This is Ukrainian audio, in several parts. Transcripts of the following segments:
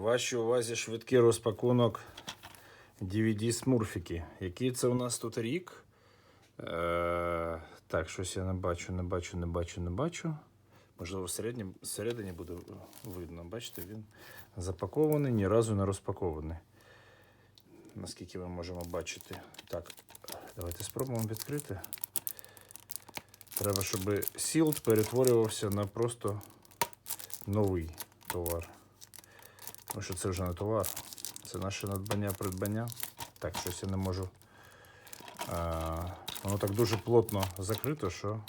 Вашій увазі швидкий розпакунок DVD Смурфіки. Який це у нас тут рік? Е, так, щось я не бачу, не бачу, не бачу, не бачу. Можливо, всередині, всередині буде видно. Бачите, він запакований, ні разу не розпакований. Наскільки ми можемо бачити. Так, давайте спробуємо відкрити. Треба, щоб сілд перетворювався на просто новий товар. Тому що це вже не товар. Це наше надбання придбання. Так, щось я не можу. А, воно так дуже плотно закрито, що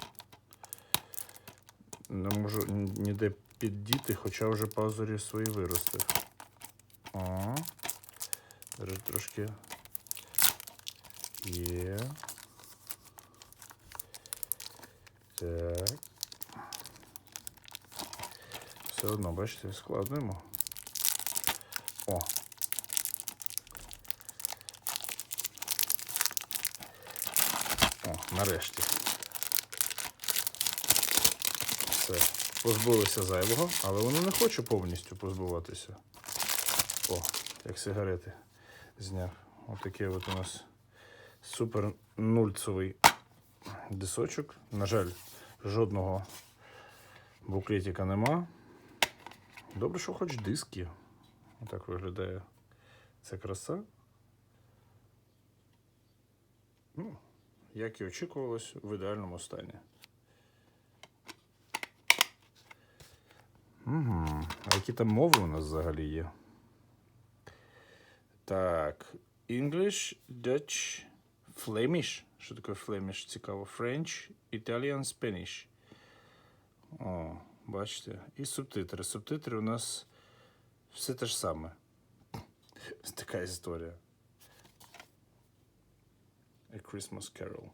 не можу ніде піддіти, хоча вже пазурі свої виростив. О, трошки є. Так. Все одно, бачите, складуємо. О. О, нарешті. Все. Позбулися зайвого, але воно не хоче повністю позбуватися. О, як сигарети зняв. Отакий от у нас супер нульцевий дисочок. На жаль, жодного буклетика нема. Добре, що хоч диск є. Отак виглядає ця краса. Ну, як і очікувалось, в ідеальному стані. Угу. А які там мови у нас взагалі є? Так. English, Dutch, Flemish. Що таке Flemish? Цікаво. French, Italian, Spanish. О, бачите. І субтитри. Субтитри у нас все те ж саме. Такая така історія. A Christmas Carol.